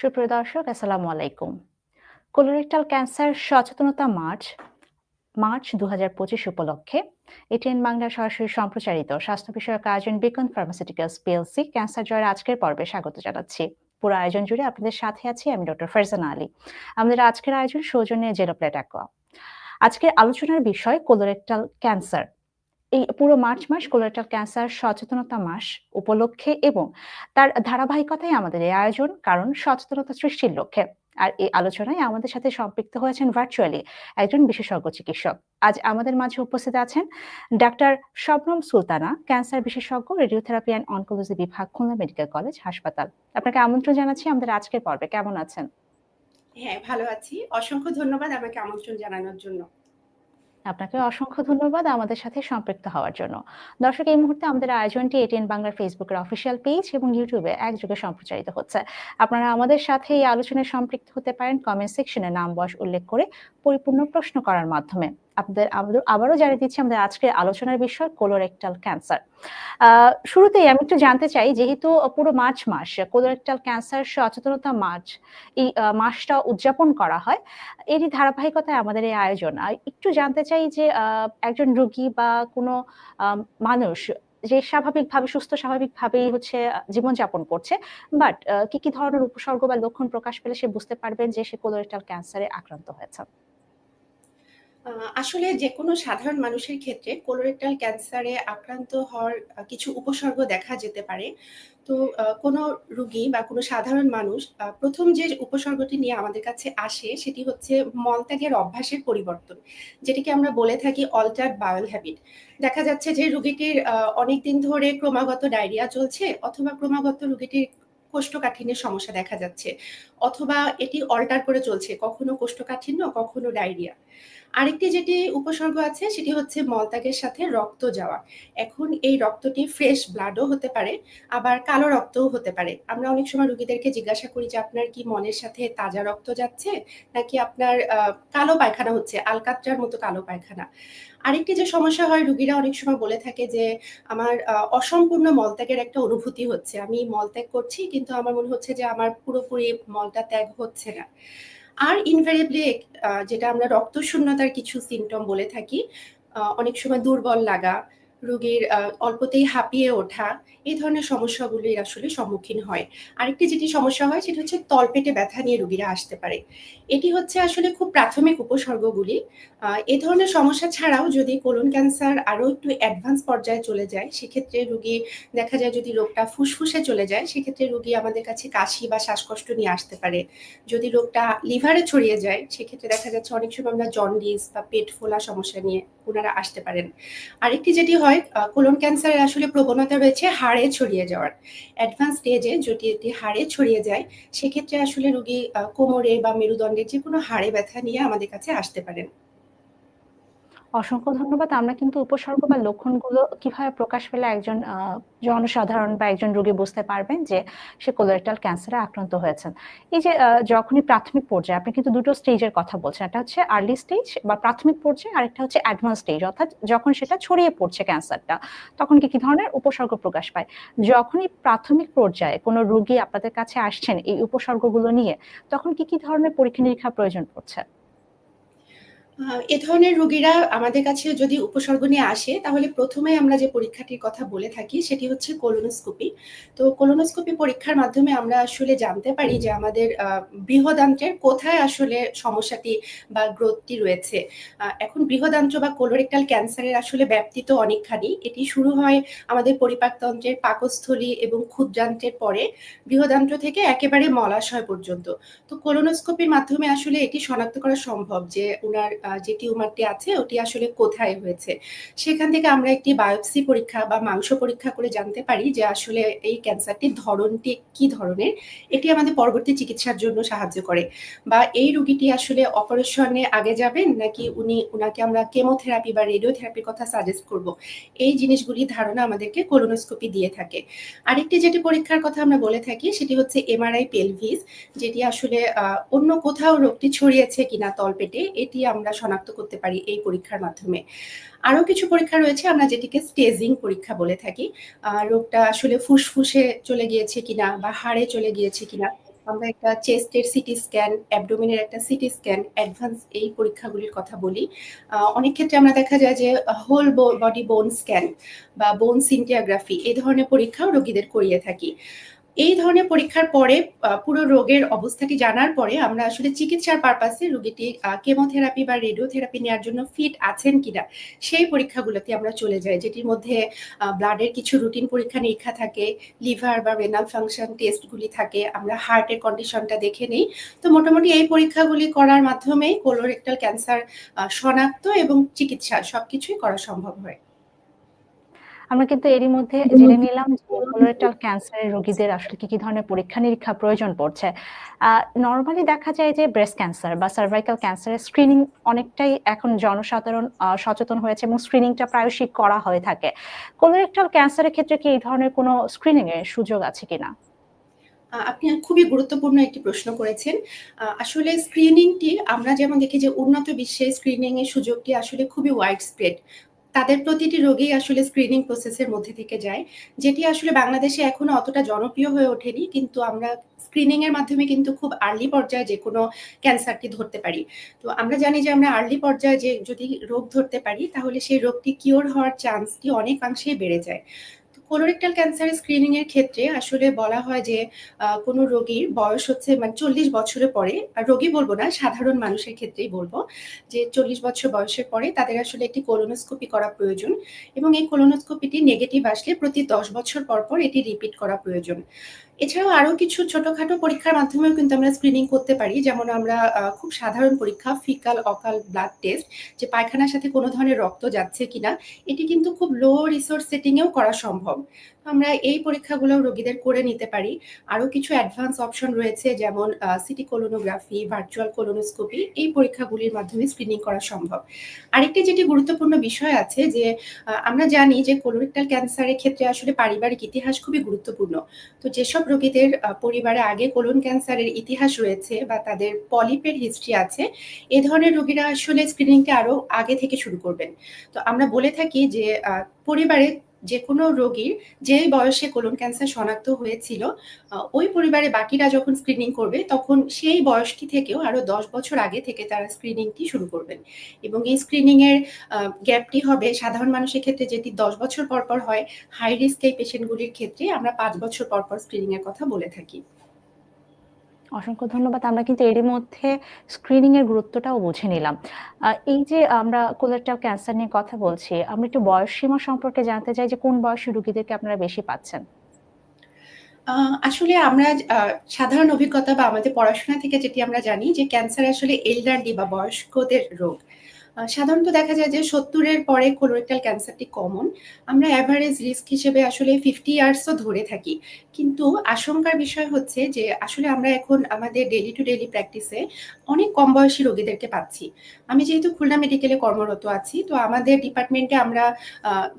সুপ্রিয় দর্শক, আসসালামু আলাইকুম। কোলোরেক্টাল ক্যান্সার সচেতনতা মার্চ মার্চ দু হাজার পঁচিশ উপলক্ষে এটিএন বাংলা সরাসরি সম্প্রচারিত স্বাস্থ্য বিষয়ক আয়োজন বিকন ফার্মাসিউটিক্যালস পিএলসি ক্যান্সার জয়ের আজকের পর্বে স্বাগত জানাচ্ছি। পুরো আয়োজন জুড়ে আপনাদের সাথে আছি আমি ডক্টর ফারজানা আলী আমাদের আজকের আয়োজন সৌজন্যে জেলোপ্লেট অ্যাকোয়া আজকের আলোচনার বিষয় কোলোরেক্টাল ক্যান্সার এই পুরো মার্চ মাস কোলোরেক্টাল ক্যান্সার সচেতনতা মাস উপলক্ষে এবং তার ধারাবাহিকতায় আমাদের এই আয়োজন, কারণ সচেতনতা সৃষ্টির লক্ষ্যে। আর এই আলোচনায় আমাদের সাথে সম্পৃক্ত হয়েছেন ভার্চুয়ালি একজন বিশেষজ্ঞ চিকিৎসক। আজ আমাদের মাঝে উপস্থিত আছেন ডাক্তার শবনম সুলতানা ক্যান্সার বিশেষজ্ঞ রেডিওথেরাপি অ্যান্ড অনকোলজি বিভাগ, খুলনা মেডিকেল কলেজ হাসপাতাল। আপনাকে আমন্ত্রণ জানাচ্ছি আমাদের আজকের পর্বে। কেমন আছেন? হ্যাঁ ভালো আছি। অসংখ্য ধন্যবাদ আমাকে আমন্ত্রণ জানানোর জন্য। আপনাকে অসংখ্য ধন্যবাদ আমাদের সাথে সম্পৃক্ত হওয়ার জন্য। দর্শক, এই মুহূর্তে আমাদের আয়োজনটি এটিএন বাংলার ফেসবুকের অফিসিয়াল পেজ এবং ইউটিউবে একযোগে সম্প্রচারিত হচ্ছে। আপনারা আমাদের সাথে এই আলোচনায় সম্পৃক্ত হতে পারেন। কমেন্ট সেকশনে নাম বয়স উল্লেখ করে পরিপূর্ণ প্রশ্ন করার মাধ্যমে। আপনাদের আবারও জানিয়ে দিচ্ছি, আমাদের আজকের আলোচনার বিষয় কোলোরেক্টাল ক্যান্সার শুরুতেই আমি একটু জানতে চাই, যেহেতু পুরো মার্চ মাস কোলোরেক্টাল ক্যান্সার সচেতনতা মার্চ, এই মাসটা উদযাপন করা হয়, এরই ধারাবাহিকতায় আমাদের এই আয়োজন। একটু জানতে চাই যে একজন রোগী বা কোনো মানুষ যে স্বাভাবিকভাবে, সুস্থ স্বাভাবিকভাবেই হচ্ছে জীবনযাপন করছে বাট কি কি ধরনের উপসর্গ বা লক্ষণ প্রকাশ পেলে সে বুঝতে পারবেন যে সে কোলোরেক্টাল ক্যান্সারে আক্রান্ত হয়েছে? আসলে যে কোনো সাধারণ মানুষের ক্ষেত্রে কোলোরেক্টাল ক্যান্সারে আক্রান্ত হওয়ার কিছু উপসর্গ দেখা যেতে পারে। তো কোনো রুগী বা কোনো সাধারণ মানুষ প্রথম যে উপসর্গটি নিয়ে আমাদের কাছে আসে সেটি হচ্ছে মলত্যাগের অভ্যাসের পরিবর্তন, যেটিকে আমরা বলে থাকি অল্টার বায়োল হ্যাবিট দেখা যাচ্ছে যে রুগীটির অনেকদিন ধরে ক্রমাগত ডায়রিয়া চলছে অথবা ক্রমাগত রুগীটির কোষ্ঠকাঠিন্যের সমস্যা দেখা যাচ্ছে, অথবা এটি অল্টার করে চলছে, কখনো কোষ্ঠকাঠিন্য, কখনো ডায়রিয়া। আরেকটি যেটি উপসর্গ আছে, সেটি হচ্ছে মলত্যাগের সাথে রক্ত যাওয়া। এখন এই রক্তটি ফ্রেশ ব্লাডও হতে পারে, আবার কালো রক্তও হতে পারে। আমরা অনেক সময় রুগীদেরকে জিজ্ঞাসা করি যে, আপনার কি মনের সাথে তাজা রক্ত যাচ্ছে? নাকি আপনার কালো পায়খানা হচ্ছে, আলকাত্রার মতো কালো পায়খানা? আরেকটি যে সমস্যা হয়, রুগীরা অনেক সময় বলে থাকে যে, আমার অসম্পূর্ণ মলত্যাগের একটা অনুভূতি হচ্ছে। আমি মলত্যাগ করছি, কিন্তু আমার মনে হচ্ছে যে, আমার পুরোপুরি মলটা ত্যাগ হচ্ছে না। আর ইনভেরিয়েবলি যেটা আমরা রক্তশূন্যতার কিছু সিমটম বলে থাকি অনেক সময় দুর্বল লাগা রোগীর অল্পতেই হাঁপিয়ে ওঠা, এই ধরনের সমস্যাগুলির আসলে সম্মুখীন হয়। আরেকটি যেটি সমস্যা হয় সেটা হচ্ছে তলপেটে ব্যথা নিয়ে রোগীরা আসতে পারে। এটি হচ্ছে আসলে খুব প্রাথমিক উপসর্গগুলি। এ ধরনের সমস্যা ছাড়াও যদি কোলন ক্যান্সার আরও একটু অ্যাডভান্স পর্যায়ে চলে যায়, সেক্ষেত্রে রুগী, দেখা যায় যদি রোগটা ফুসফুসে চলে যায়, সেক্ষেত্রে রুগী আমাদের কাছে কাশি বা শ্বাসকষ্ট নিয়ে আসতে পারে। যদি রোগটা লিভারে ছড়িয়ে যায়, সেক্ষেত্রে দেখা যাচ্ছে অনেক সময় আমরা জন্ডিস বা পেট ফোলা সমস্যা নিয়ে ওনারা আসতে পারেন। আরেকটি যেটি হয় কোলন ক্যান্সারের আসলে প্রবণতা রয়েছে হাড়ে ছড়িয়ে যাওয়ার। অ্যাডভান্স স্টেজে যদি এটি হাড়ে ছড়িয়ে যায়, সেক্ষেত্রে আসলে রোগী কোমরে বা মেরুদণ্ডের যে কোনো হাড়ে ব্যথা নিয়ে আমাদের কাছে আসতে পারেন। অসংখ্য ধন্যবাদ। আমরা কিন্তু উপসর্গ বা লক্ষণগুলো কীভাবে প্রকাশ পেলে একজন জনসাধারণ বা একজন রোগী বুঝতে পারবেন যে সে কোলোরেক্টাল ক্যান্সারে আক্রান্ত হয়েছেন। এই যে যখনই প্রাথমিক পর্যায়ে আপনি কিন্তু দুটো স্টেজের কথা বলছেন। একটা হচ্ছে আর্লি স্টেজ বা প্রাথমিক পর্যায়ে আরেকটা হচ্ছে অ্যাডভান্স স্টেজ অর্থাৎ যখন সেটা ছড়িয়ে পড়ছে ক্যান্সারটা তখন কি কি ধরনের উপসর্গ প্রকাশ পায়? যখনই প্রাথমিক পর্যায়ে কোনো রোগী আপনাদের কাছে আসছেন এই উপসর্গগুলো নিয়ে, তখন কি কি ধরনের পরীক্ষা নিরীক্ষা প্রয়োজন পড়ছে? এ ধরনের রোগীরা আমাদের কাছে যদি উপসর্গ নিয়ে আসে, তাহলে প্রথমে আমরা যে পরীক্ষাটির কথা বলে থাকি, সেটি হচ্ছে কোলোনোস্কোপি তো কোলোনোস্কোপি পরীক্ষার মাধ্যমে আমরা আসলে জানতে পারি যে আমাদের বৃহদান্ত্রের কোথায় আসলে সমস্যাটি বা গ্রোথটি রয়েছে। এখন বৃহদান্ত্র বা কোলোরেক্টাল ক্যান্সারের আসলে ব্যাপ্তি তো অনেকখানি। এটি শুরু হয় আমাদের পরিপাকতন্ত্রের পাকস্থলী এবং ক্ষুদ্রান্ত্রের পরে বৃহদান্ত্র থেকে একেবারে মলাশয় পর্যন্ত। তো কোলোনোস্কোপির মাধ্যমে আসলে এটি শনাক্ত করা সম্ভব যে উনার যে টিউমারটি আছে, ওটি আসলে কোথায় হয়েছে? সেখান থেকে আমরা একটি বায়োপসি পরীক্ষা বা মাংস পরীক্ষা করে জানতে পারি যে আসলে এই ক্যান্সারটির ধরনটি কি ধরনের। এটি আমাদের পরবর্তী চিকিৎসার জন্য সাহায্য করে। বা এই রুগীটি আসলে অপারেশনে আগে যাবেন, নাকি উনি, উনাকে আমরা কেমোথেরাপি বা রেডিওথেরাপির কথা সাজেস্ট করব? এই জিনিসগুলি ধারণা আমাদেরকে কোলোনোস্কোপি দিয়ে থাকে। আরেকটি যেটি পরীক্ষার কথা আমরা বলে থাকি, সেটি হচ্ছে এমআরআই পেলভিস যেটি আসলে অন্য কোথাও রোগটি ছড়িয়েছে কিনা তলপেটে, এটি আমরা শনাক্ত করতে পারি এই পরীক্ষার মাধ্যমে আরও কিছু পরীক্ষা রয়েছে আমরা যেটিকে স্টেজিং পরীক্ষা বলে থাকি রোগটা আসলে ফুসফুসে চলে গিয়েছে কিনা বা হাড়ে চলে গিয়েছে কিনা আমরা একটা চেস্টের সিটি স্ক্যান, অ্যাবডোমেনের একটা সিটি স্ক্যান, অ্যাডভান্স এই পরীক্ষাগুলির কথা বলি। অনেক ক্ষেত্রে আমরা দেখা যায় যে হোল বডি বোন স্ক্যান বা বোন সিনটিয়াগ্রাফি এই ধরনের পরীক্ষাও রোগীদের করিয়ে থাকি। এই ধরনের পরীক্ষার পরে পুরো রোগের অবস্থাটি জানার পরে আমরা আসলে চিকিৎসার পারপাসে রোগীটি কেমোথেরাপি বা রেডিওথেরাপি নেওয়ার জন্য ফিট আছেন কিনা সেই পরীক্ষাগুলোতে আমরা চলে যাই। যেটির মধ্যে ব্লাডের কিছু রুটিন পরীক্ষা-নিরীক্ষা থাকে, লিভার বা রেনাল ফাংশন টেস্টগুলি থাকে। আমরা হার্টের কন্ডিশনটা দেখে নিই তো মোটামুটি এই পরীক্ষাগুলি করার মাধ্যমে কোলোরেক্টাল ক্যান্সার শনাক্ত এবং চিকিৎসা সবকিছুই করা সম্ভব হয়। আমরা কিন্তু এরই মধ্যে জেনে নিলাম কোলোরেক্টাল ক্যান্সারের রোগীদের আসলে কি, কি ধরনের পরীক্ষা-নিরীক্ষা প্রয়োজন পড়ছে। নরমালি দেখা যায় যে ব্রেস্ট ক্যান্সার বা সার্ভাইকাল ক্যান্সারের স্ক্রিনিং অনেকটাই এখন জনসাধারণ সচেতন হয়েছে এবং স্ক্রিনিংটা প্রায়শই করা হয়ে থাকে। কোলোরেক্টাল ক্যান্সারের ক্ষেত্রে কি এই ধরনের কোনো স্ক্রিনিং এর সুযোগ আছে কিনা? আপনি খুবই গুরুত্বপূর্ণ একটি প্রশ্ন করেছেন। আসলে স্ক্রিনিংটি আমরা যেমন দেখি যে উন্নত বিশ্বে স্ক্রিনিং এর সুযোগটি আসলে খুবই ওয়াইড স্প্রেড। তাদের প্রতিটি রোগী আসলে স্ক্রিনিং প্রসেসের মধ্যে থেকে যায়। যেটি আসলে বাংলাদেশে এখনও অতটা জনপ্রিয় হয়ে ওঠেনি। কিন্তু আমরা স্ক্রিনিং এর মাধ্যমে কিন্তু খুব আর্লি পর্যায়ে যে কোনো ক্যান্সারটি ধরতে পারি। তো আমরা জানি যে আমরা আর্লি পর্যায়ে যে যদি রোগ ধরতে পারি, তাহলে সেই রোগটি কিওর হওয়ার চান্সটি অনেকাংশেই বেড়ে যায়। কোলোরেক্টাল ক্যান্সার স্ক্রিনিং এর ক্ষেত্রে আসলে বলা হয় যে কোনো রোগীর বয়স হচ্ছে মানে ৪০ বছরের পরে, আর রোগী বলব না সাধারণ মানুষের ক্ষেত্রেই বলব যে ৪০ বছর বয়সের পরে তাদের আসলে একটি কোলোনোস্কোপি করা প্রয়োজন এবং এই কোলোনোস্কোপিটি নেগেটিভ আসলে প্রতি ১০ বছর পর, পর এটি রিপিট করা প্রয়োজন। এছাড়াও আরও কিছু ছোটখাটো পরীক্ষার মাধ্যমেও কিন্তু আমরা স্ক্রিনিং করতে পারি। যেমন আমরা খুব সাধারণ পরীক্ষা ফিকাল অকাল ব্লাড টেস্ট যে পায়খানার সাথে কোনো ধরনের রক্ত যাচ্ছে কিনা এটি কিন্তু খুব লো রিসোর্স সেটিং এও করা সম্ভব। আমরা এই পরীক্ষাগুলোও রোগীদের করে নিতে পারি। আরও কিছু অ্যাডভান্স অপশন রয়েছে যেমন সিটি কোলোনোগ্রাফি, ভার্চুয়াল কোলোনোস্কোপি এই পরীক্ষাগুলির মাধ্যমে স্ক্রিনিং করা সম্ভব। আরেকটি যেটি গুরুত্বপূর্ণ বিষয় আছে যে আমরা জানি যে কোলোরেক্টাল ক্যান্সারের ক্ষেত্রে আসলে পারিবারিক ইতিহাস খুবই গুরুত্বপূর্ণ। তো যেসব রোগীদের পরিবারে আগে কোলন ক্যান্সারের ইতিহাস রয়েছে বা তাদের পলিপের হিস্ট্রি আছে, এ ধরনের রোগীরা আসলে স্ক্রিনিংটা আরও আগে থেকে শুরু করবেন। তো আমরা বলে থাকি যে আ পরিবারে যেকোনো রোগীর যে বয়সে কোলন ক্যান্সার শনাক্ত হয়েছিল, ওই পরিবারে বাকিরা যখন স্ক্রিনিং করবে তখন সেই বয়সটি থেকেও আরও দশ বছর আগে থেকে তারা স্ক্রিনিংটি শুরু করবেন। এবং এই স্ক্রিনিংয়ের গ্যাপটি হবে সাধারণ মানুষের ক্ষেত্রে যেটি ১০ বছর পরপর পর হয়, হাই রিস্ক এই পেশেন্টগুলির ক্ষেত্রে আমরা পাঁচ বছর পরপর স্ক্রিনিংয়ের স্ক্রিনিং কথা বলে থাকি। অসংখ্য ধন্যবাদ। আমরা কিন্তু এরই মধ্যে স্ক্রিনিং এর গুরুত্বটাও বুঝে নিলাম। এই যে আমরা কোলোরেক্টাল ক্যান্সার নিয়ে কথা বলছি, আমরা একটু বয়স সীমা সম্পর্কে জানতে চাই যে কোন বয়সী রোগীদেরকে আপনারা বেশি পাচ্ছেন? আসলে আমরা সাধারণ অভিজ্ঞতা বা আমাদের পড়াশোনা থেকে যেটি আমরা জানি যে ক্যান্সার আসলে এল্ডারলি বা বয়স্কদের রোগ। সাধারণত দেখা যায় যে সত্তরের পরে কোলোরেক্টাল ক্যান্সারটি কমন। আমরা এভারেজ রিস্ক হিসেবে আসলে ফিফটি ইয়ার্সও ধরে থাকি। কিন্তু আশঙ্কার বিষয় হচ্ছে যে আসলে আমরা এখন আমাদের ডেইলি টু ডেইলি প্র্যাকটিসে অনেক কম বয়সী রোগীদেরকে পাচ্ছি। আমি যেহেতু খুলনা মেডিকেলে কর্মরত আছি, তো আমাদের ডিপার্টমেন্টে আমরা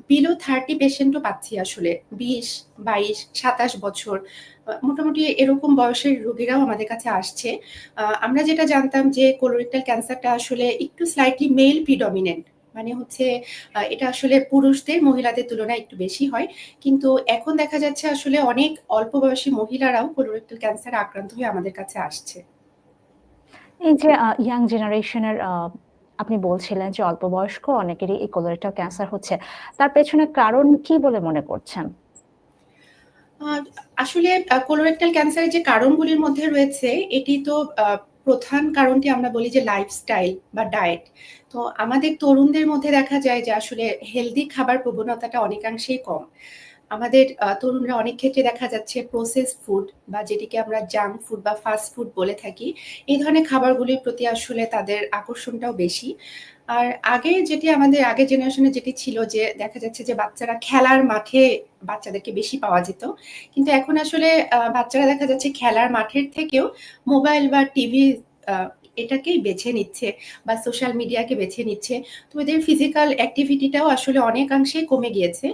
বিলো থার্টি পেশেন্টও পাচ্ছি আসলে। ২০, ২২, ২৭ বছর মোটামুটি এরকম বয়সের রোগীরাও আমাদের কাছে আসছে। আমরা যেটা জানতাম যে কোলোরেক্টাল ক্যান্সারটা আসলে একটু স্লাইটলি মেল প্রিডমিন্যান্ট মানে হচ্ছে এটা আসলে পুরুষদের মহিলাদের তুলনায় একটু বেশি হয়। কিন্তু এখন দেখা যাচ্ছে আসলে অনেক অল্প বয়সী মহিলারাও কোলোরেক্টাল ক্যান্সার আক্রান্ত হয়ে আমাদের কাছে আসছে। এই যে ইয়াং জেনারেশন এর আ আপনি বলছিলেন যে অল্প বয়স্ক অনেকেরই এই কোলোরেক্টাল ক্যান্সার হচ্ছে। তার পেছনে কারণ কি বলে মনে করছেন? আসলে কোলোরেক্টাল ক্যান্সারের যে কারণগুলির মধ্যে রয়েছে, এটি তো প্রধান কারণটি আমরা বলি যে লাইফস্টাইল বা ডায়েট। তো আমাদের তরুণদের মধ্যে দেখা যায় যে আসলে হেলদি খাবার প্রবণতাটা অনেকাংশেই কম। আমাদের তরুণরা অনেক ক্ষেত্রে দেখা যাচ্ছে প্রসেসড ফুড বা যেটিকে আমরা জাঙ্ক ফুড বা ফাস্ট ফুড বলে থাকি। এই ধরনের খাবারগুলির প্রতি আসলে তাদের আকর্ষণটাও বেশি। আর আগে যেটি আমাদের আগে জেনারেশনে যেটি ছিল যে দেখা যাচ্ছে যে বাচ্চারা খেলার মাঠে বাচ্চাদেরকে বেশি পাওয়া যেত। কিন্তু এখন আসলে বাচ্চারা দেখা যাচ্ছে খেলার মাঠের থেকেও মোবাইল বা টিভি এটাকেই বেছে নিচ্ছে বা সোশ্যাল মিডিয়াকে বেছে নিচ্ছে। তো এদের ফিজিক্যাল অ্যাক্টিভিটিটাও আসলে অনেকাংশেই কমে গিয়েছে।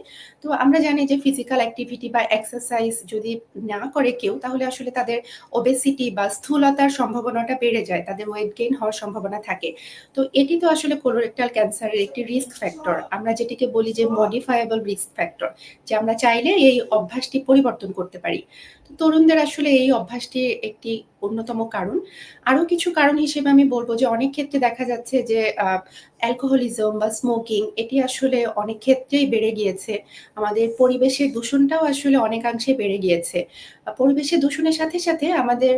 তো আমরা জানি যে ফিজিক্যাল অ্যাক্টিভিটি বা এক্সারসাইজ যদি না করে কেউ, তাহলে আসলে তাদের ওবেসিটি বা স্থূলতার সম্ভাবনাটা বেড়ে যায়। তাদের ওয়েট গেইন হওয়ার সম্ভাবনা থাকে। তো এটি তো আসলে কোলোরেক্টাল ক্যান্সারের একটি রিস্ক ফ্যাক্টর। আমরা যেটিকে বলি যে মডিফায়েবল রিস্ক ফ্যাক্টর যে আমরা চাইলে এই অভ্যাসটি পরিবর্তন করতে পারি। তরুণদের আসলে এই অভ্যাসটি একটি অন্যতম কারণ। আরও কিছু কারণ হিসেবে আমি বলব যে অনেক ক্ষেত্রে দেখা যাচ্ছে যে অ্যালকোহলিজম বা স্মোকিং এটি আসলে অনেক ক্ষেত্রেই বেড়ে গিয়েছে। আমাদের পরিবেশের দূষণটাও আসলে অনেকাংশে বেড়ে গিয়েছে। পরিবেশের দূষণের সাথে, সাথে আমাদের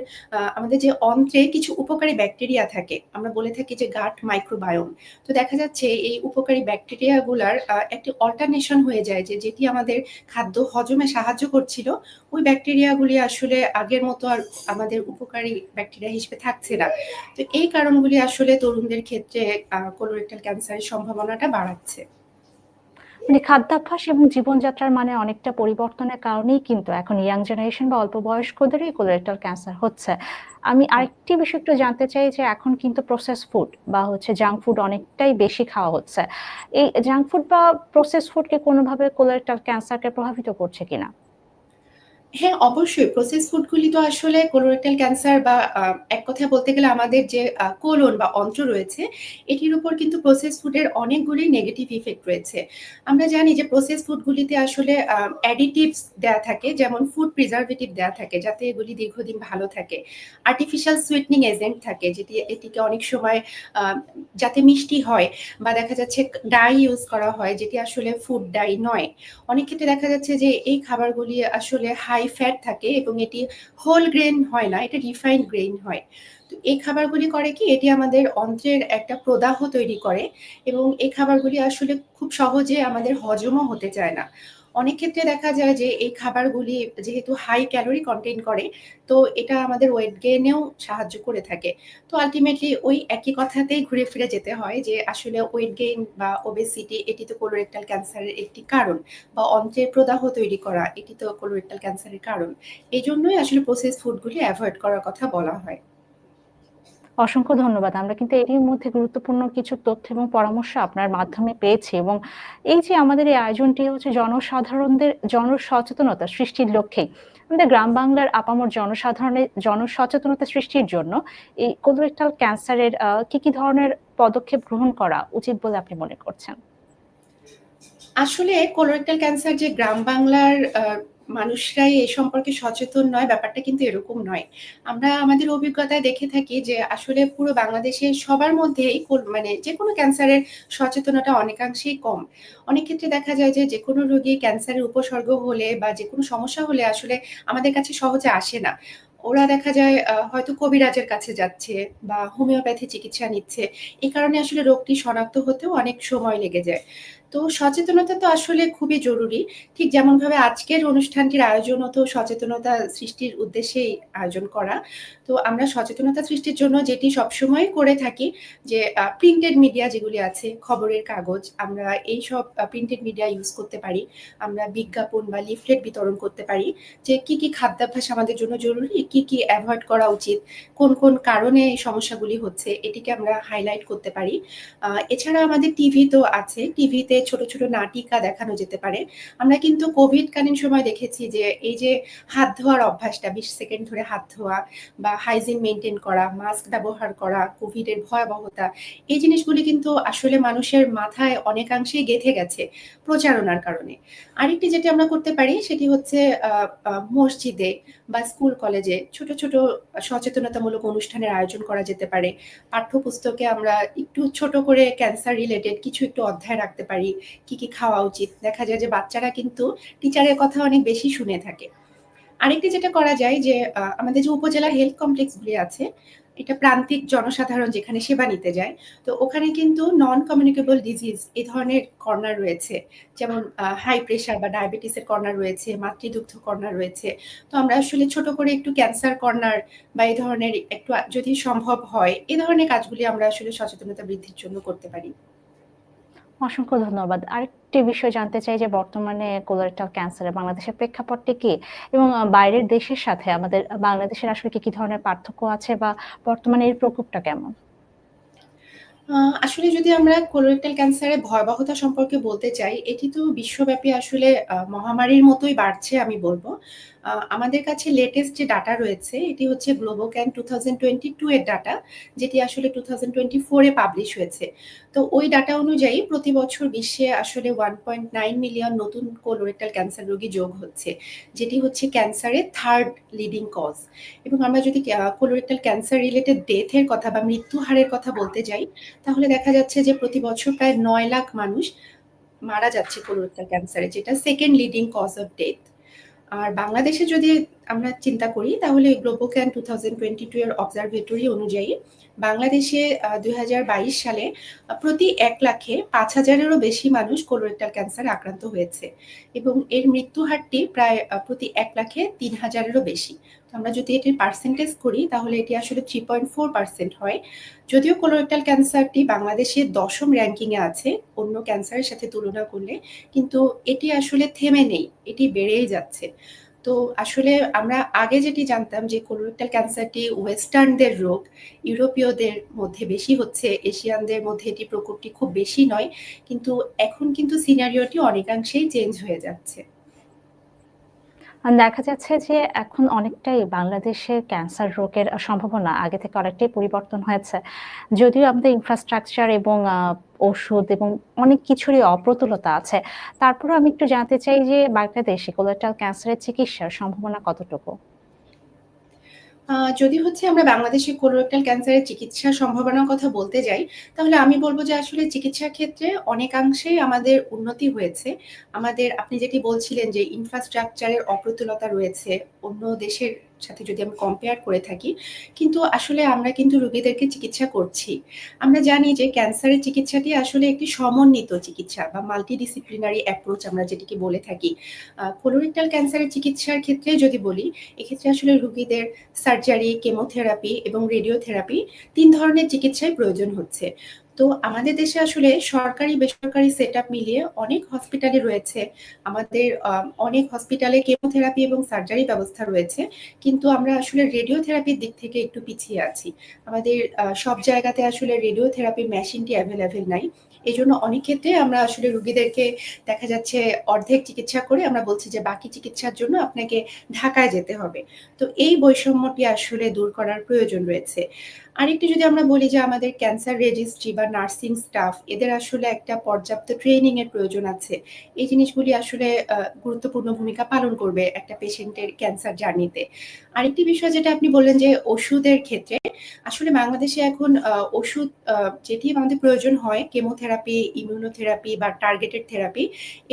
আমাদের যে অন্ত্রে কিছু উপকারী ব্যাকটেরিয়া থাকে। আমরা বলে থাকি যে গাট মাইক্রোবায়োম। তো দেখা যাচ্ছে এই উপকারী ব্যাকটেরিয়া গুলার আ একটি অল্টারনেশন হয়ে যায় যে যেটি আমাদের খাদ্য হজমে সাহায্য করছিল, ওই ব্যাকটেরিয়া গুলি আসলে আগের মতো আর আমাদের উপকারী ব্যাকটেরিয়া হিসেবে থাকছে না। তো এই কারণগুলি আসলে তরুণদের ক্ষেত্রে কোলোরেক্টাল ক্যান্সারের সম্ভাবনাটা বাড়াচ্ছে। মানে খাদ্যাভ্যাস এবং জীবনযাত্রার মানে অনেকটা পরিবর্তনের কারণেই কিন্তু এখন ইয়াং জেনারেশন বা অল্প বয়স্কদেরই কোলোরেক্টাল ক্যান্সার হচ্ছে। আমি আরেকটি বিষয় একটু জানতে চাই যে এখন কিন্তু প্রসেস ফুড বা হচ্ছে জাঙ্ক ফুড অনেকটাই বেশি খাওয়া হচ্ছে। এই জাঙ্ক ফুড বা প্রসেস ফুডকে কোনোভাবে কোলোরেক্টাল ক্যান্সারকে প্রভাবিত করছে কিনা? হ্যাঁ, অবশ্যই প্রসেস ফুডগুলি তো আসলে কোলোরেক্টাল ক্যান্সার বা এক কথায় বলতে গেলে আমাদের যে কোলন বা অন্ত্র রয়েছে, এটির উপর কিন্তু প্রসেস ফুডের অনেকগুলি নেগেটিভ ইফেক্ট রয়েছে। আমরা জানি যে প্রসেস ফুডগুলিতে আসলে অ্যাডিটিভস দেয়া থাকে যেমন ফুড প্রিজার্ভেটিভ দেয়া থাকে যাতে এগুলি দীর্ঘদিন ভালো থাকে। আর্টিফিশিয়াল সুইটনিং এজেন্ট থাকে যেটি এটিকে অনেক সময় যাতে মিষ্টি হয় বা দেখা যাচ্ছে ডাই ইউস করা হয় যেটি আসলে ফুড ডাই নয়। অনেক ক্ষেত্রে দেখা যাচ্ছে যে এই খাবারগুলি আসলে হাই ফ্যাট থাকে এবং এটি হোল গ্রেন হয় না, এটা রিফাইন্ড গ্রেন হয়। তো এই খাবারগুলি করে কি এটি আমাদের অন্ত্রের একটা প্রদাহ তৈরি করে এবং এই খাবারগুলি আসলে খুব সহজে আমাদের হজমও হতে চায় না। অনেক ক্ষেত্রে দেখা যায় যে এই খাবারগুলি যেহেতু হাই ক্যালোরি কনটেইন করে, তো এটা আমাদের ওয়েট গেইন এও সাহায্য করে থাকে। তো আল্টিমেটলি ওই একই কথাতেই ঘুরে ফিরে যেতে হয় যে আসলে ওয়েট গেইন বা ওবেসিটি এটি তো কোলোরেক্টাল ক্যান্সারের একটি কারণ বা অন্ত্রের প্রদাহ তৈরি করা এটি তো কোলোরেক্টাল ক্যান্সারের কারণ। এই জন্যই আসলে প্রসেস ফুডগুলি অ্যাভয়েড করার কথা বলা হয়। অসংখ্য ধন্যবাদ। আমরা কিন্তু এরই মধ্যে গুরুত্বপূর্ণ কিছু তথ্য এবং পরামর্শ আপনার মাধ্যমে পেয়েছি এবং এই যে আমাদের এই আয়োজনটি হচ্ছে জনসাধারণদের জনসচেতনতা সৃষ্টির লক্ষ্যেই আমাদের গ্রাম বাংলার আপামর জনসাধারণের জনসচেতনতা সৃষ্টির জন্য এই কোলোরেক্টাল ক্যান্সারের কি, কি ধরনের পদক্ষেপ গ্রহণ করা উচিত বলে আপনি মনে করছেন? আসলে কোলোরেক্টাল ক্যান্সার যে গ্রাম বাংলার মানুষরাই এ সম্পর্কে সচেতন নয়, ব্যাপারটা কিন্তু এরকম নয়। আমরা আমাদের অভিজ্ঞতায় দেখে থাকি যে আসলে পুরো বাংলাদেশে সবার মধ্যেই কোল মানে যেকোনো ক্যান্সারের সচেতনতা অনেকাংশেই কম। অনেক ক্ষেত্রে দেখা যায় যে যে কোনো রোগী ক্যান্সারের উপসর্গ হলে বা যে কোনো সমস্যা হলে আসলে আমাদের কাছে সহজে আসে না। ওরা দেখা যায় হয়তো কবিরাজের কাছে যাচ্ছে বা হোমিওপ্যাথি চিকিৎসা নিচ্ছে। এ কারণে আসলে রোগটি শনাক্ত হতেও অনেক সময় লেগে যায়। তো সচেতনতা তো আসলে খুবই জরুরি। ঠিক যেমনভাবে আজকের অনুষ্ঠানটির আয়োজনও তো সচেতনতা সৃষ্টির উদ্দেশ্যেই আয়োজন করা। তো আমরা সচেতনতা সৃষ্টির জন্য যেটি সবসময়ই করে থাকি যে প্রিন্টেড মিডিয়া যেগুলি আছে, খবরের কাগজ, আমরা এই সব প্রিন্টেড মিডিয়া ইউজ করতে পারি। আমরা বিজ্ঞাপন বা লিফলেট বিতরণ করতে পারি যে কি, কি খাদ্যাভ্যাস আমাদের জন্য জরুরি, কি, কি অ্যাভয়েড করা উচিত, কোন, কোন কারণে এই সমস্যাগুলি হচ্ছে এটিকে আমরা হাইলাইট করতে পারি। এছাড়া আমাদের টিভি তো আছে। টিভিতে ছোট, ছোট নাটিকা দেখানো যেতে পারে। আমরা কিন্তু কোভিডকালীন সময় দেখেছি যে এই যে হাত ধোয়ার অভ্যাসটা ২০ সেকেন্ড ধরে হাত ধোয়া বা হাইজিন মেইনটেইন করা, মাস্ক ব্যবহার করা, কোভিডের ভয়াবহতা এই জিনিসগুলি কিন্তু আসলে মানুষের মাথায় অনেকাংশেই গেঁথে গেছে প্রচারণার কারণে। আরেকটি যেটি আমরা করতে পারি সেটি হচ্ছে মসজিদে বা স্কুল কলেজে ছোট, ছোট সচেতনতামূলক অনুষ্ঠানের আয়োজন করা যেতে পারে। পাঠ্যপুস্তকে আমরা একটু ছোট করে ক্যান্সার রিলেটেড কিছু একটু অধ্যায় রাখতে পারি। কি, কি খাওয়া উচিত। দেখা যায় যে বাচ্চারা কিন্তু টিচারের কথা অনেক বেশি শুনে থাকে। আরেকটি যেটা করা যায় যে আমাদের যে উপজেলা হেলথ কমপ্লেক্স গুলি আছে, এটা প্রান্তিক জনসাধারণ যেখানে সেবা নিতে যায়। তো ওখানে কিন্তু নন কমিউনিকেবল ডিজিজ এ ধরনের কর্নার রয়েছে। যেমন হাই প্রেশার বা ডায়াবেটিসের কর্নার রয়েছে, মাতৃদুগ্ধ কর্নার রয়েছে। তো আমরা আসলে ছোট করে একটু ক্যান্সার কর্নার বা এই ধরনের একটু যদি সম্ভব হয়, এ ধরনের কাজগুলি আমরা আসলে সচেতনতা বৃদ্ধির জন্য করতে পারি। অসংখ্য ধন্যবাদ। আরেকটি বিষয় জানতে চাই যে বর্তমানে কোলোরেক্টাল ক্যান্সারের বাংলাদেশের প্রেক্ষাপটটি কি? এবং বাইরের দেশের সাথে আমাদের বাংলাদেশের আসলে কি, কি ধরনের পার্থক্য আছে বা বর্তমানে এর প্রকোপটা কেমন? আসলে যদি আমরা কোলোরেক্টাল ক্যান্সারের ভয়াবহতা সম্পর্কে বলতে চাই, এটি তো বিশ্বব্যাপী আসলে মহামারীর মতোই বাড়ছে আমি বলব। আমাদের কাছে লেটেস্ট যে ডাটা রয়েছে এটি হচ্ছে গ্লোবোক্যান 2022 এর ডাটা, যেটি আসলে 2024 এ পাবলিশ হয়েছে। তো ওই ডাটা অনুযায়ী প্রতি বছর বিশ্বে আসলে 1.9 মিলিয়ন নতুন কোলোরেক্টাল ক্যান্সার রোগী যোগ হচ্ছে। যেটি হচ্ছে ক্যান্সারের থার্ড লিডিং কজ এবং আমরা যদি কোলোরেক্টাল ক্যান্সার রিলেটেড ডেথের কথা বা মৃত্যু হারের কথা বলতে যাই, তাহলে দেখা যাচ্ছে যে প্রতি বছর প্রায় নয় লাখ মানুষ মারা যাচ্ছে কোলোরেক্টাল ক্যান্সারে, যেটা second leading cause of death. আর বাংলাদেশে যদি আমরা চিন্তা করি, তাহলে গ্লোবোক্যান 2022 এর অবজারভেটরি অনুযায়ী বাংলাদেশে দুই ২০২২ সালে প্রতি এক লাখে পাঁচ হাজারেরও বেশি মানুষ কোলোরেক্টাল ক্যান্সার আক্রান্ত হয়েছে এবং এর মৃত্যু হারটি প্রায় প্রতি এক লাখে তিন হাজারেরও বেশি। আমরা যদি এটির পার্সেন্টেজ করি তাহলে এটি আসলে 3.4% হয়। যদিও কোলোরেক্টাল ক্যান্সারটি বাংলাদেশের দশম র্যাঙ্কিংয়ে আছে অন্য ক্যান্সারের সাথে তুলনা করলে, কিন্তু এটি আসলে থেমে নেই, এটি বেড়েই যাচ্ছে। তো আসলে আমরা আগে যেটি জানতাম যে কোলোরেক্টাল ক্যান্সারটি ওয়েস্টার্নদের রোগ, ইউরোপীয়দের মধ্যে বেশি হচ্ছে, এশিয়ানদের মধ্যে এটি প্রকোপটি খুব বেশি নয়। কিন্তু এখন কিন্তু সিনারিওটি অনেকাংশেই চেঞ্জ হয়ে যাচ্ছে। দেখা যাচ্ছে যে এখন অনেকটাই বাংলাদেশে ক্যান্সার রোগের সম্ভাবনা আগে থেকে অনেকটাই পরিবর্তন হয়েছে। যদিও আমাদের ইনফ্রাস্ট্রাকচার এবং ওষুধ এবং অনেক কিছুরই অপ্রতুলতা আছে। তারপরেও আমি একটু জানতে চাই যে বাংলাদেশে কোলোরেক্টাল ক্যান্সারের চিকিৎসার সম্ভাবনা কতটুকু? যদি হচ্ছে আমরা বাংলাদেশে কোলোরেক্টাল ক্যান্সারের চিকিৎসা সম্ভাবনার কথা বলতে যাই, তাহলে আমি বলব যে আসলে চিকিৎসা ক্ষেত্রে অনেকাংশেই আমাদের উন্নতি হয়েছে। আমাদের আপনি যেটি বলছিলেন যে ইনফ্রাস্ট্রাকচারের অপ্রতুলতা রয়েছে অন্য দেশের সাথে যদি আমি কম্পেয়ার করে থাকি। কিন্তু আসলে আমরা কিন্তু রোগীদেরকে চিকিৎসা করছি। আমরা জানি যে ক্যান্সারের চিকিৎসাটি আসলে একটি সমন্বিত চিকিৎসা বা মাল্টিডিসিপ্লিনারি অ্যাপ্রোচ আমরা যেটিকে বলে থাকি। কোলোরেক্টাল ক্যান্সারের চিকিৎসার ক্ষেত্রে যদি বলি, এক্ষেত্রে আসলে রোগীদের সার্জারি, কেমোথেরাপি এবং রেডিওথেরাপি তিন ধরনের চিকিৎসায় প্রয়োজন হচ্ছে। তো আমাদের দেশে আসলে সরকারি, বেসরকারি সেট মিলিয়ে অনেক হসপিটালে রয়েছে। আমাদের অনেক হসপিটালে কেমোথেরাপি এবং সার্জারি ব্যবস্থা রয়েছে। কিন্তু আমরা আসলে রেডিওথেরাপির দিক থেকে একটু পিছিয়ে আছি। আমাদের সব জায়গাতে আসলে রেডিওথেরাপি মেশিনটি অ্যাভেলেবেল নাই। এজন্য অনেক ক্ষেত্রে আমরা আসলে রুগীদেরকে দেখা যাচ্ছে অর্ধেক চিকিৎসা করে আমরা বলছি যে বাকি চিকিৎসার জন্য আপনাকে ঢাকায় যেতে হবে। তো এই বৈষম্যটি আসলে দূর করার প্রয়োজন রয়েছে। আরেকটু যদি আমরা বলি যে আমাদের ক্যান্সার রেজিস্ট্রি বা নার্সিং স্টাফ এদের আসলে একটা পর্যাপ্ত ট্রেনিং এর প্রয়োজন আছে। এই জিনিসগুলি আসলে গুরুত্বপূর্ণ ভূমিকা পালন করবে একটা পেশেন্টের ক্যান্সার জার্নিতে। আরেকটি বিষয় যেটা আপনি বললেন যে ওষুধের ক্ষেত্রে, আসলে বাংলাদেশে এখন ওষুধ যেটি আমাদের প্রয়োজন হয় কেমোথেরাপি, ইমিউনোথেরাপি বা টার্গেটেড থেরাপি,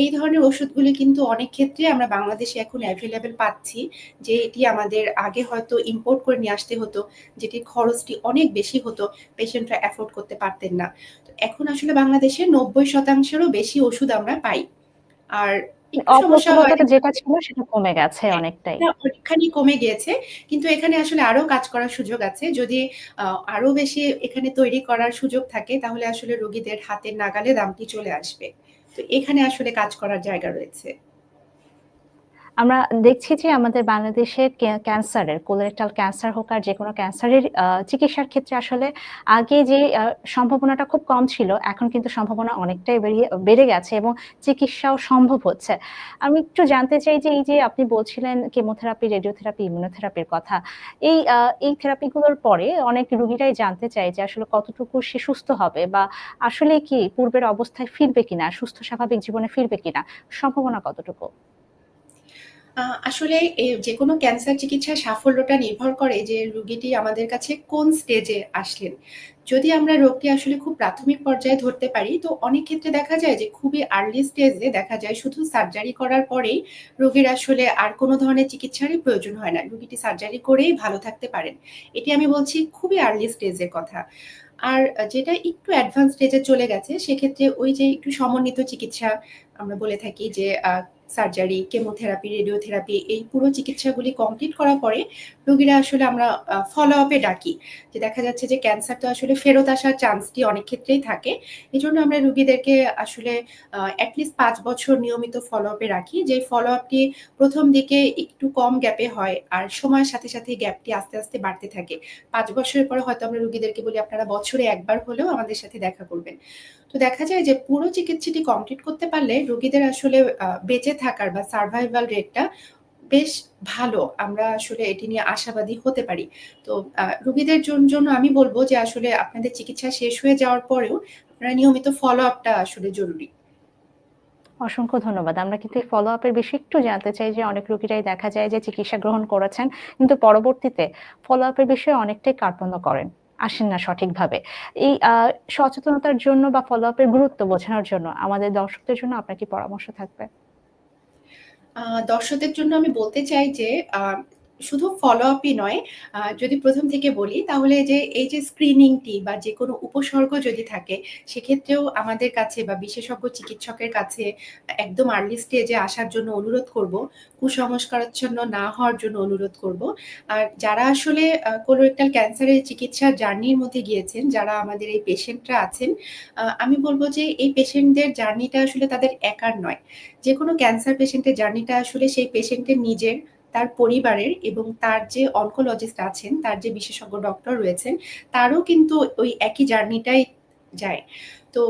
এই ধরনের ওষুধগুলি কিন্তু অনেক ক্ষেত্রে আমরা বাংলাদেশে এখন অ্যাভেলেবেল পাচ্ছি। যে এটি আমাদের আগে হয়তো ইম্পোর্ট করে নিয়ে আসতে হতো, যেটির খরচটি অনেক বেশি হতো, পেশেন্টরা অ্যাফোর্ড করতে পারতেন না। এখন আসলে বাংলাদেশে নব্বই শতাংশেরও বেশি ওষুধ আমরা পাই। আর অপ্রতুলতাটা যেটা ছিল সেটা কমে গেছে হ্যাঁ, অনেকটাই। অনেকখানি কমে গিয়েছে। কিন্তু এখানে আসলে আরও কাজ করার সুযোগ আছে। যদি আরও বেশি এখানে তৈরি করার সুযোগ থাকে তাহলে আসলে রোগীদের হাতের নাগালে দামটি চলে আসবে। তো এখানে আসলে কাজ করার জায়গা রয়েছে। আমরা দেখছি যে আমাদের বাংলাদেশে ক্যা ক্যান্সারের কোলোরেক্টাল ক্যান্সার হোক আর যেকোনো ক্যান্সারের চিকিৎসার ক্ষেত্রে আসলে আগে যে সম্ভাবনাটা খুব কম ছিল, এখন কিন্তু সম্ভাবনা অনেকটাই বেরিয়ে বেড়ে গেছে এবং চিকিৎসাও সম্ভব হচ্ছে। আমি একটু জানতে চাই যে এই যে আপনি বলছিলেন কেমোথেরাপি, রেডিওথেরাপি, ইমিউনোথেরাপির কথা। এই এই থেরাপিগুলোর পরে অনেক রুগীরাই জানতে চায় যে আসলে কতটুকু সে সুস্থ হবে বা আসলে কি পূর্বের অবস্থায় ফিরবে কিনা, সুস্থ স্বাভাবিক জীবনে ফিরবে কিনা? সম্ভাবনা কতটুকু? আসলে যে কোনো ক্যান্সার চিকিৎসার সাফল্যটা নির্ভর করে যে রুগীটি আমাদের কাছে কোন স্টেজে আসলেন। যদি আমরা রোগটি আসলে খুব প্রাথমিক পর্যায়ে ধরতে পারি, তো অনেক ক্ষেত্রে দেখা যায় যে খুবই আর্লি স্টেজে দেখা যায় শুধু সার্জারি করার পরেই রোগীর আসলে আর কোনো ধরনের চিকিৎসারই প্রয়োজন হয় না। রুগীটি সার্জারি করেই ভালো থাকতে পারেন। এটি আমি বলছি খুবই আর্লি স্টেজের কথা। আর যেটা একটু অ্যাডভান্স স্টেজে চলে গেছে সেক্ষেত্রে ওই যে একটু সমন্বিত চিকিৎসা আমরা বলে থাকি যে সার্জারি, কেমোথেরাপি, রেডিওথেরাপি এই পুরো চিকিৎসাগুলি কমপ্লিট করার পরে রোগীরা আসলে আমরা আ ফলো-আপ এ ডাকি। যে দেখা যাচ্ছে যে ক্যান্সারটা আসলে ফেরত আসার চান্সটি অনেক ক্ষেত্রেই থাকে। এই জন্য আমরা রোগীদেরকে আসলে অ্যাটলিস্ট পাঁচ বছর নিয়মিত ফলো-আপ এ রাখি। যে ফলো-আপটি ১ম দিকে একটু কম গ্যাপে হয়। আর সময়ের সাথে, সাথে গ্যাপটি আস্তে, আস্তে বাড়তে থাকে। পাঁচ বছরের পরে হয়তো আমরা রোগীদেরকে বলি আপনারা বছরে একবার হলেও আমাদের সাথে দেখা করবেন। তো দেখা যায় যে পুরো চিকিৎসাটি কমপ্লিট করতে পারলে রোগীদের আসলে বেঁচে থাকার বা সারভাইভাল রেটটা বেশ ভালো। আমরা আসলে এটি নিয়ে আশাবাদী হতে পারি। তো রোগীদের জন্য আমি বলব যে আসলে আপনাদের চিকিৎসা শেষ হয়ে যাওয়ার পরেও আপনারা নিয়মিত ফলো-আপ টা আসলে জরুরি। অসংখ্য ধন্যবাদ। আমরা কিন্তু এই ফলো-আপ এর বিষয়ে একটু জানতে চাই যে অনেক রোগীরাই দেখা যায় যে চিকিৎসা গ্রহণ করেছেন। কিন্তু পরবর্তীতে ফলো-আপ এর বিষয়ে অনেকটাই কার্পণ্য করেন। আসেন না সঠিকভাবে। এই সচেতনতার জন্য বা ফলো আপের গুরুত্ব বোঝানোর জন্য আমাদের দর্শকদের জন্য আপনার কি পরামর্শ থাকবে? দর্শকদের জন্য আমি বলতে চাই যে শুধু ফলো-আপ ই নয়, যদি প্রথম থেকে বলি তাহলে যে এই যে স্ক্রিনিং টি বা যেকোনো উপসর্গ যদি থাকে সেক্ষেত্রেও আমাদের কাছে বা বিশেষজ্ঞ চিকিৎসকের কাছে একদম আর্লি স্টেজ আসার জন্য অনুরোধ করব। কুসংস্কারাচ্ছন্ন না হওয়ার জন্য অনুরোধ করব। আর যারা আসলে কোলোরেক্টাল ক্যান্সারের চিকিৎসার জার্নির মধ্যে গিয়েছেন, যারা আমাদের এই পেশেন্টরা আছেন, আমি বলব যে এই পেশেন্টদের জার্নিটা আসলে তাদের একার নয়। যেকোনো ক্যান্সার পেশেন্টের জার্নিটা আসলে সেই পেশেন্টের নিজের, তার পরিবারের এবং তার যে অনকোলজিস্ট আছেন, তার যে বিশেষজ্ঞ ডক্টর রয়েছেন, তারও কিন্তু ওই একই জার্নিটাই যায়। তো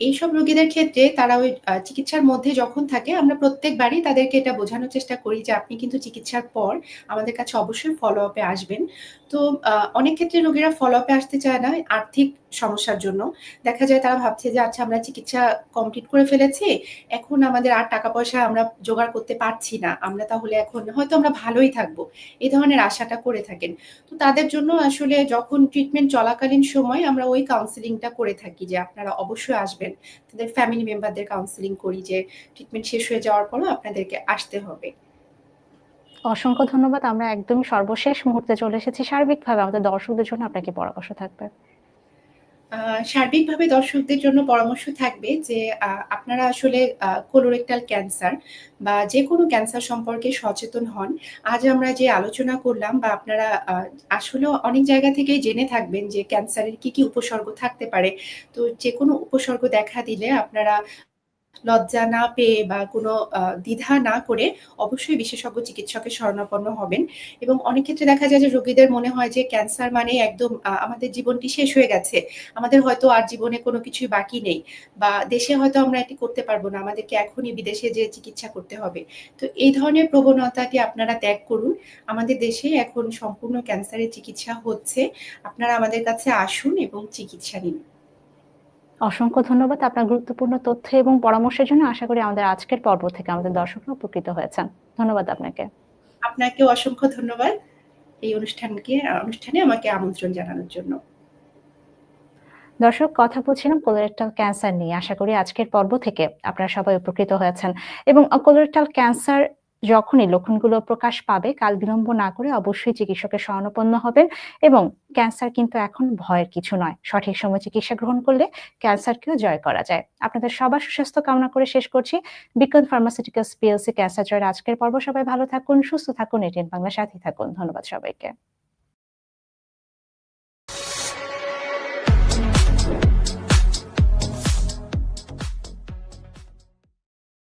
এইসব রোগীদের ক্ষেত্রে তারা ওই চিকিৎসার মধ্যে যখন থাকে, আমরা প্রত্যেকবারই তাদেরকে এটা বোঝানোর চেষ্টা করি যে আপনি কিন্তু চিকিৎসার পর আমাদের কাছে অবশ্যই ফলো-আপ এ আসবেন। তো অনেক ক্ষেত্রে রোগীরা ফলো-আপ এ আসতে চায় না আর্থিক সমস্যার জন্য। দেখা যায় তারা ভাবছে যে আচ্ছা আমরা চিকিৎসা কমপ্লিট করে ফেলেছি। এখন আমাদের আর টাকা-পয়সা আমরা জোগাড় করতে পারছি না। আমরা তাহলে এখন হয়তো আমরা ভালোই থাকব। এ ধরনের আশাটা করে থাকেন। তো তাদের জন্য আসলে যখন ট্রিটমেন্ট চলাকালীন সময় আমরা ওই কাউন্সেলিং টা করে থাকি যে আপনারা অবশ্যই আসবেন। তাদের ফ্যামিলি মেম্বারদের কাউন্সিলিং করি যে ট্রিটমেন্ট শেষ হয়ে যাওয়ার পরও আপনাদেরকে আসতে হবে। অসংখ্য ধন্যবাদ। আমরা একদম সর্বশেষ মুহূর্তে চলে এসেছি। সার্বিকভাবে আমাদের দর্শকদের জন্য আপনাকে পরামর্শ থাকবে? সার্বিকভাবে দর্শকদের জন্য পরামর্শ থাকবে যে আপনারা আসলে কোলোরেক্টাল ক্যান্সার বা যেকোনো ক্যান্সার সম্পর্কে সচেতন হন। আজ আমরা যে আলোচনা করলাম বা আপনারা আসলে অনেক জায়গা থেকেই জেনে থাকবেন যে ক্যান্সারের কি, কি উপসর্গ থাকতে পারে। তো যেকোনো উপসর্গ দেখা দিলে আপনারা লজ্জা না পেয়ে বা কোনো দ্বিধা না করে অবশ্যই বিশেষজ্ঞ চিকিৎসকের শরণাপন্ন হবেন। এবং অনেক ক্ষেত্রে দেখা যায় যে রোগীদের মনে হয় যে ক্যান্সার মানে একদম আমাদের জীবনটি শেষ হয়ে গেছে। আমাদের হয়তো আর জীবনে কোনো কিছুই বাকি নেই। বা দেশে হয়তো আমরা এটি করতে পারব না। আমাদেরকে এখনই বিদেশে যেয়ে চিকিৎসা করতে হবে। তো এই ধরনের প্রবণতাটি আপনারা ত্যাগ করুন। আমাদের দেশে এখন সম্পূর্ণ ক্যান্সারের চিকিৎসা হচ্ছে। আপনারা আমাদের কাছে আসুন এবং চিকিৎসা নিন। অসংখ্য ধন্যবাদ আপনার গুরুত্বপূর্ণ তথ্য এবং পরামর্শের জন্য। আশা করি আমাদের আজকের পর্ব থেকে আমাদের দর্শকরা উপকৃত হয়েছেন। ধন্যবাদ আপনাকে। আপনাকেও অসংখ্য ধন্যবাদ। এই অনুষ্ঠানকে অনুষ্ঠানে আমাকে আমন্ত্রণ জানানোর জন্য। দর্শক কথা বলছিলাম কোলোরেক্টাল ক্যান্সার নিয়ে। আশা করি আজকের পর্ব থেকে আপনারা সবাই উপকৃত হয়েছেন। এবং কোলোরেক্টাল ক্যান্সার যখনই লক্ষণগুলো প্রকাশ পাবে কাল বিলম্ব না করে অবশ্যই চিকিৎসকের শরণাপন্ন হবেন এবং ক্যান্সার কিন্তু এখন ভয়ের কিছু নয়। সঠিক সময় চিকিৎসা গ্রহণ করলে ক্যান্সারকেও জয় করা যায়। আপনাদের সবার সুস্বাস্থ্য কামনা করে শেষ করছি। বিজ্ঞান ফার্মাসিউটিক্যালস পিএলসি ক্যান্সার জয়ের আজকের পর্ব। সবাই ভালো থাকুন, সুস্থ থাকুন, এটিএন বাংলা সাথে থাকুন। ধন্যবাদ সবাইকে।